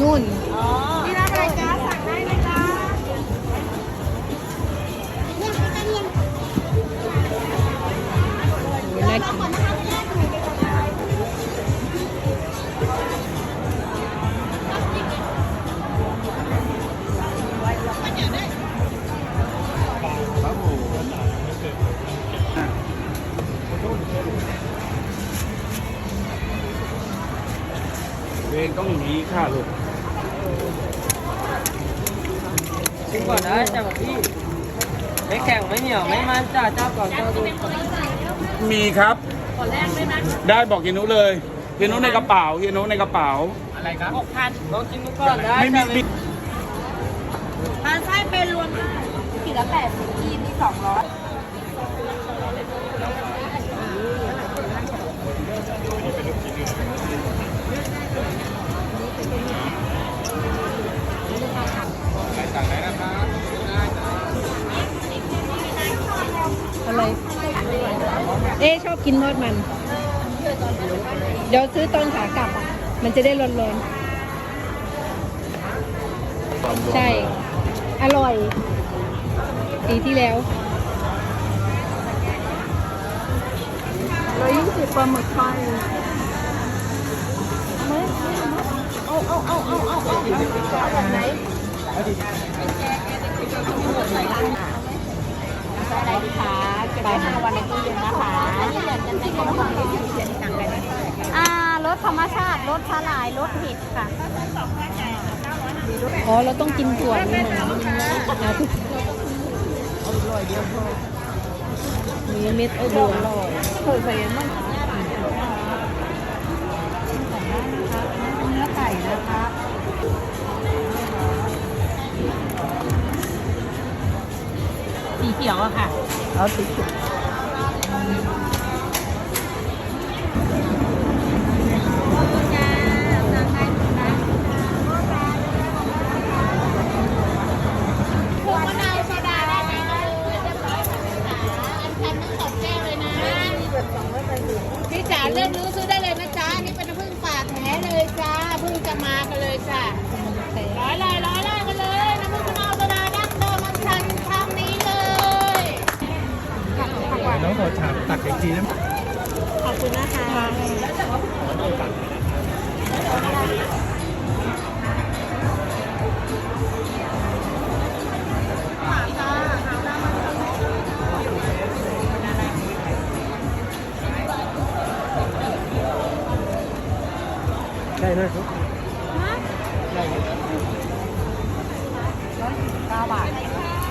นู่นนี่รับอะไรจ้าสั่งได้เลยจ้าโอ้ยน่ากินเวงต้องอย่างนี้ค่ะลูก ชิมก่อนได้จ้าบอกพี่ไม่แข็งไม่เหนียวไม่มันจ้าเจ้าก่อนเจ้าดูมีครับได้บอกเฮียนุเลยเฮียนุในกระเป๋าเฮียนุในกระเป๋า อะไรครับหกพันลองชิมดูก่อนได้ไม่มีจ้ามีทานไส้เป็นรวมได้ขีดละแปดสิบขีดนี่สองร้อย เอ๊ะชอบกินทอดมัน เดี๋ยวซื้อตอนขากลับอะ มันจะได้ร้อนๆ ใช่ อร่อย ปีที่แล้วร้อยยี่สิบปลาหมึกไฟเอาเอาเอาเอาเอาเอาแบบไหนอะไรดีคะ บไว้ห้าวันในตู้เย็นนะคะนี่เหลือจะในกล่องที่เขียนสั่งไปได้เท่าไหร่คะอ่ารสธรรมชาติรสสลายรสเห็ดค่ะอ๋อเราต้องกินถั่วนี่นะนะทุกมีเม็ดเอาบัวเคยไปมั้งเนื้อไก่นะคะสีเขียวอะค่ะ เอาติ ตักอีกทีนะขอบคุณนะคะได้เลยครับเก้าบาทใช่